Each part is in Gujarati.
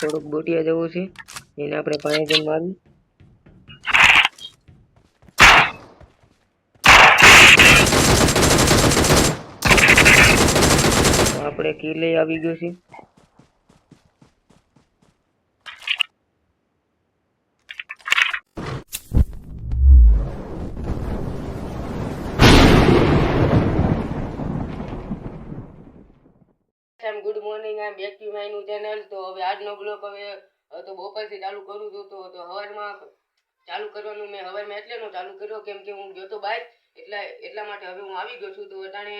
થોડુંક બોટિયા જવું છે. એને આપણે પાણી જમવાનું. આપણે કિલે આવી ગયો છે. Morning I back to my new channel તો હવે આજનો બ્લોગ હવે તો બપોરથી ચાલુ કરું છું તો તો હવારમાં ચાલુ કરવાનું મેં હવારમાં એટલે નો ચાલુ કર્યો, કેમ કે હું ગયો તો બહાર એટલા એટલા માટે હવે હું આવી ગયો છું. તો અટાણે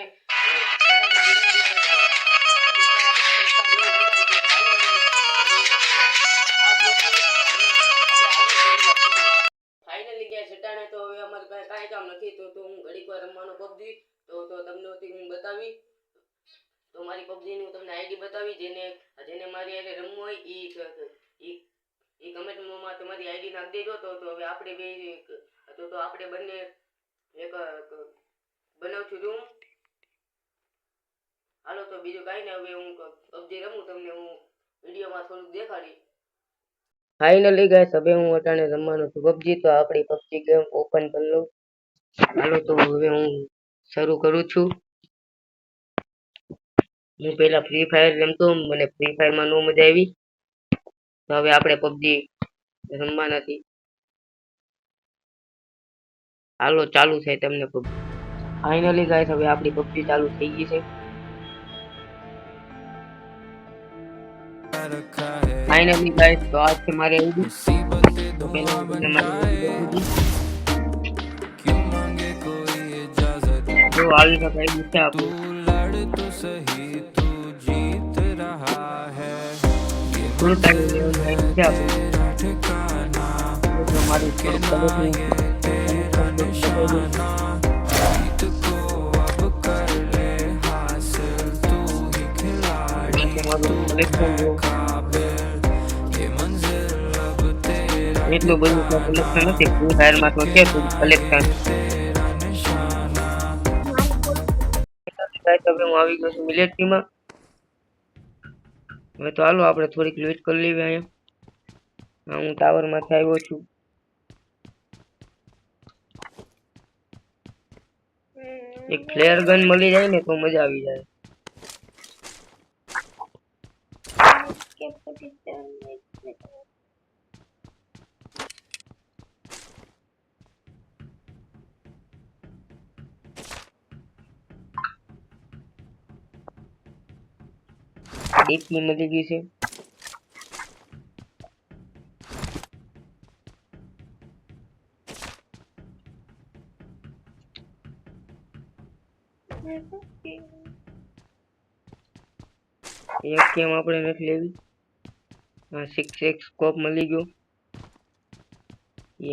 ફાઇનલી ગયા છટાણે તો હવે અમારે પાસે કાંઈ કામ નથી. તો તો હું ઘડીક વાર રમવાનો પબજી તો તો તમને હું બતાવી. તો મારી પબજી ની હું તમને આઈડી બતાવી, જેને જેને મારી હારે રમવું હોય ઈ ઈ કમેન્ટમાં તમારી આઈડી નાખી દેજો. તો તો હવે આપણે બે, તો તો આપણે બંને એક બનાવશું રૂમ હાલો, તો બીજું કાંઈ ને હવે હું પબજી રમું, તમને હું વિડીયોમાં થોડુંક દેખાડી. ફાઇનલી ગાઈસ હવે હું અટાણે રમવાનું છું પબજી. તો આપણી પબજી ગેમ ઓપન કરી લઉં. હાલો, તો હવે હું શરૂ કરું છું. હું પહેલા ફ્રી ફાયર રમતો, મને ફ્રી ફાયરમાં ન મજા આવી. તો હવે આપણે પબજી રમવા નથી હાલો, ચાલુ થાય તમને પબજી ફાઇનલી ગાઈસ હવે આપણી પબજી ચાલુ થઈ ગઈ છે. ફાઇનલી ગાઈસ તો આજ છે મારે એવું. તો પહેલા હું બતાવી દઉં. જો આવી શકાય એવું છે આપણું થોડું ટાઈમ લેવાનું થાય છે આપણું જો મારું થોડુંક એટલું બધું કલેક્શન નથી ફ્રી ફાયરમાં તો છે થોડું કલેક્શન હવે હું આવી ગયો છું મિલિટરીમાં હવે તો હાલો, આપણે થોડીક લૂટ કરી લેવી અહીંયા. હું ટાવરમાંથી આવ્યો છું. એક ફ્લેર ગન મળી જાય ને તો મજા આવી જાય. ડીપી મળી ગઈ છે. એક કેમ આપણે નથી લેવી. સિક્સ એક સ્કોપ મળી ગયો.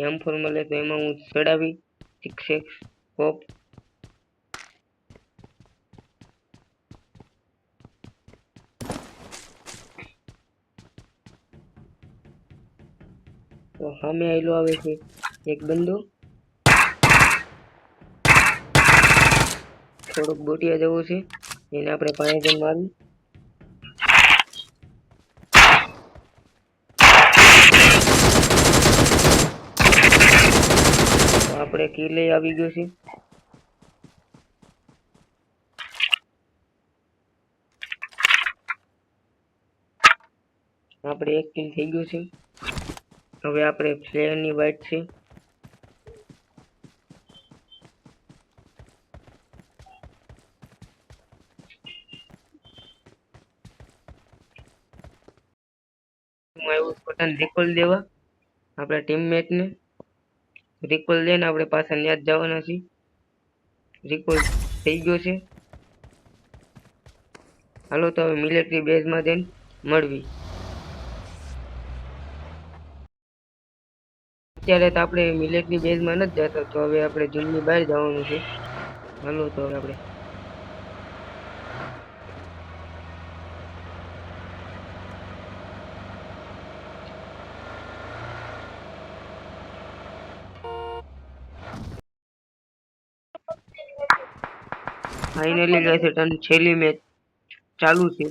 એમ ફોર મળે તો એમાં હું ચડાવી. સિક્સ એક સ્કોપ સામે આવેલો આવે છે. એક બંદો. થોડુંક બોટિયા જવું છે. એને આપણે પાણી જઈને મારી આપણે કિલ્લે આવી ગયો છે. આપણે એક કિલ થઈ ગયું છે. હવે આપણે ફ્લેયરની વાઇટ છે. છું રિકોલ દેવા. આપણા ટીમમેટ ને રિકોલ દઈને આપણે પાછા ન્યા જ જવાના છીએ. રિકોલ થઈ ગયો છે. હાલો તો હવે મિલિટરી બેઝમાં જઈને મળવી. અત્યારે તો આપણે મિલિટરી બેઝમાં નથી જતા તો હવે આપણે જૂનની બહાર જવાનું છે. હાલો તો હવે આપણે. ફાઇનલી ગઈ છે ટન છેલ્લી મેચ ચાલુ છે.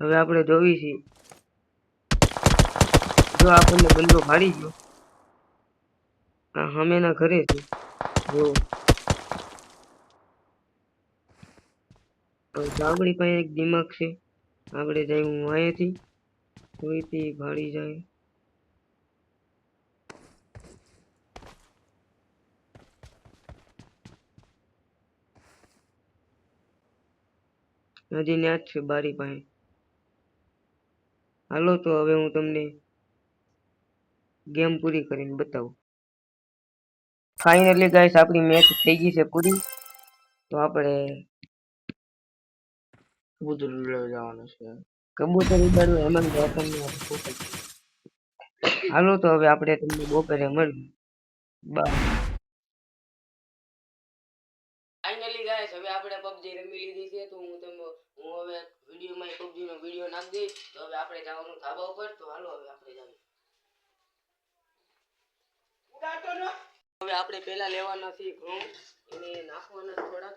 હવે આપણે જોવી છે. જો આપણને બંદો ભાડી ગયો. આ હમેના ઘરે છે જો. આપણી પાસે એક દિમાગ છે. આપણે જાય હું અહીંયાથી કોઈથી ભાડી જાય. હજી ન્યા જ છે બારી પાસે. હાલો તો હવે હું તમને ગેમ પૂરી કરીને બતાવું. ફાઇનલી ગાઈસ આપણી મેચ થઈ ગઈ છે પૂરી. તો આપણે કબૂતર ઉડાડવા જવાનું છે. કબૂતર ઉડાડવું એમાં તો આપણને હાલો તો હવે આપણે તમને બપોરે મળીએ. બાય ફાઇનલી ગાઈસ હવે આપણે પબજી રમી લીધી છે. તો હું તમને હું હવે વિડીયોમાં પબજી નો વીડિયો નાખી દઈશ. તો હવે આપણે જવાનું ધાબા ઉપર. તો હાલો હવે આપણે જાવીએ હવે આપણે પહેલા લેવાના છે ઘઉં. એને નાખવાના થોડાક.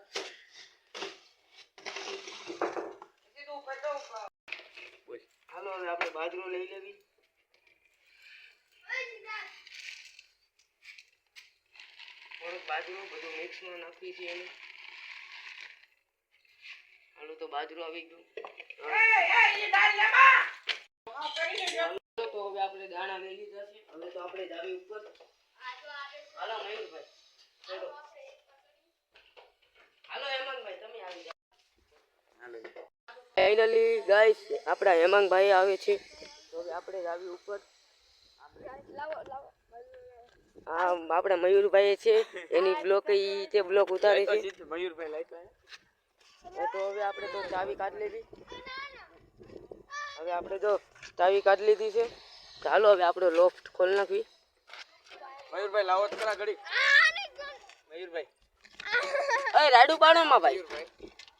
હાલો હવે આપણે બાજરો લઈ લેવી. થોડુંક બાજરો બધું મિક્સમાં નાખવી છે એને. હાલો તો બાજરો આવી ગયું. તો હવે આપણે દાણા લઈ લીધા છે. હવે તો આપણે જાવી ઉપર. હાલો મયુરભાઈ. ચલો. હાલો હેમંતભાઈ તમે આવી જાઓ. ફાઇનલી ગાઈસ આપણા હેમાંગભાઈ આવે છે. તો હવે આપણે આવી ઉપર. હા આપણા મયુરભાઈ છે. એની બ્લોક ઈ તે બ્લોક ઉતારે છે. મયુરભાઈ લાઈક તો હવે આપણે તો ચાવી કાઢી લીધી. હવે આપણે તો ચાવી કાઢી લીધી છે. ચાલો હવે આપણો લોફ્ટ ખોલી નાખવી. મયુરભાઈ લાવો તો ખરા ઘડી મયુરભાઈ. અરે રાડુ પાડોમાં ભાઈ.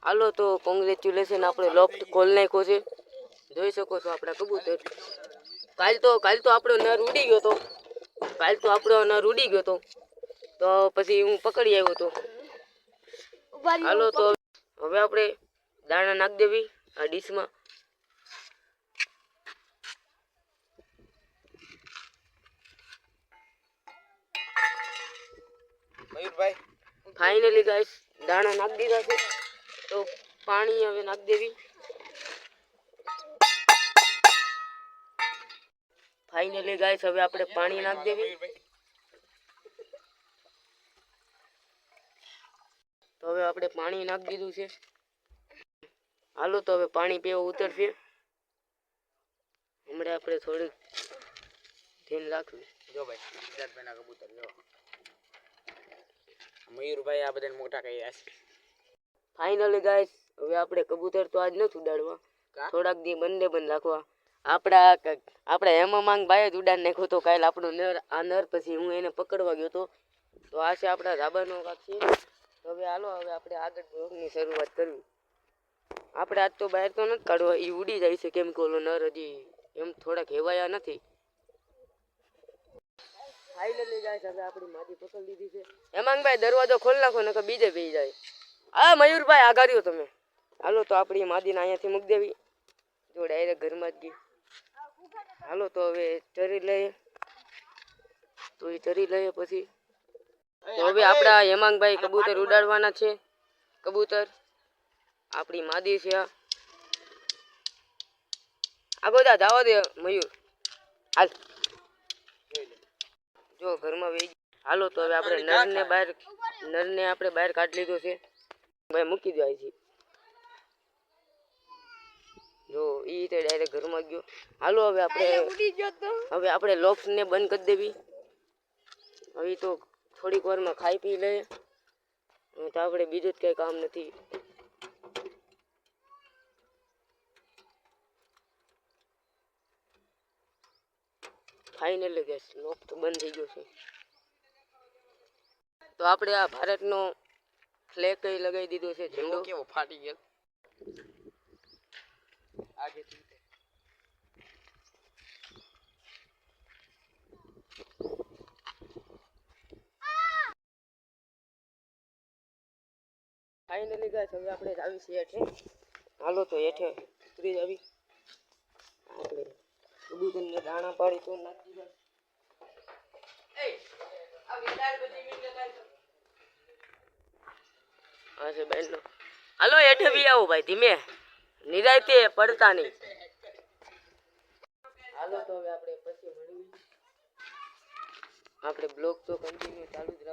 હાલો તો કોંગ્રેચ્યુલેશન આપણે લોફ્ટ ખોલ નાખ્યો છે. જોઈ શકો છો આપણા કબૂતર. કાલ તો કાલ તો આપણો નર ઉડી ગયો તો. કાલ તો આપણો નર ઉડી ગયો તો. તો પછી હું પકડી આવ્યો તો. હાલો તો હવે આપણે દાણા નાખી દેવી આ ડીશમાં. મયુરભાઈ. ફાઇનલી ગાઈસ દાણા નાખી દીધા છે. તો પાણી હવે નાખી દેવી. ફાઇનલી ગાઈસ હવે આપણે પાણી નાખી દેવી. તો હવે આપણે પાણી નાખી દીધું છે. હાલો તો હવે પાણી પીવા ઉતરશે. હમણાં આપણે થોડીક ધ્યાન રાખવું જો ભાઈ સિદ્ધાર્થભાઈ ના કબૂતર જો. મયુરભાઈ આ બધાને મોટા કહી રહ્યા છે. ફાઇનલી ગાઈસ હવે આપણે કબૂતર તો આજ નથી ઉડાડવા. થોડાક દી બંને બંધ રાખવા. આપણા આપણે આપણા હેમા માંગ ભાઈ જ ઉડાડ નાખ્યો તો કાલ આપણો નર આ નર પછી હું એને પકડવા ગયો તો. તો આ છે આપણા રાબાનો કાક છે. તો હવે હાલો હવે આપણે આગળ બ્લોગની શરૂઆત કરવી. આપણે આજ તો બહાર તો નથી કાઢવા એ ઉડી જાય છે કેમ કે ઓલો નર હજી એમ થોડાક હેવાયા નથી. ફાઇનલી ગાઈસ આપણી માદી પકડી લીધી છે. હેમાંગભાઈ દરવાજો ખોલ નાખો, નકર બીજે પી જાય. હા, મયુરભાઈ આગાર્યો તમે. હાલો તો આપણી માદીને અહીંયાથી મૂકી દેવી. જો ડાયરેક્ટ ઘરમાં જ ગઈ. હાલો તો હવે ચરી લઈએ. તો એ ચરી લઈએ પછી. તો હવે આપણા હેમાંગભાઈ કબૂતર ઉડાડવાના છે. કબૂતર. આપણી માદી છે આ. આ બધા જવા દે, મયુર. હાલ. જો ઘરમાં વેજ હાલો તો હવે આપણે નરને બહાર નરને આપણે બહાર કાઢી લીધો છે. ભાઈ મૂકી દો આવી જો એ રીતે ડાયરેક્ટ ઘરમાં ગયો. હાલો હવે આપણે હવે આપણે લોક્સને બંધ કરી દેવી. હવે તો થોડીક વારમાં ખાઈ પી લઈએ તો આપણે બીજું જ કંઈ કામ નથી. ફાઇનલી ગેસ લોક તો બંધ થઈ ગયો છે. તો આપણે આ ભારતનો ફ્લેગ કઈ લગાવી દીધો છે ઝંડો? કેવો ફાટી ગયો. આગે ફાઇનલી ગાઈસ હવે આપણે આવી છીએ હેઠે. હાલો તો હેઠે ઉતરી આવી. આપણે કબૂતરને દાણા પાડી તો નાખી દે એ આ વિચાર બધી મિનિટ થાય હા છે બેન હાલો હેઠે બી આવો ભાઈ ધીમે. નિરાયતે પડતા નહીં. હાલો તો હવે આપણે પછી મળીએ. આપણે બ્લોગ તો કન્ટિન્યુ ચાલુ જ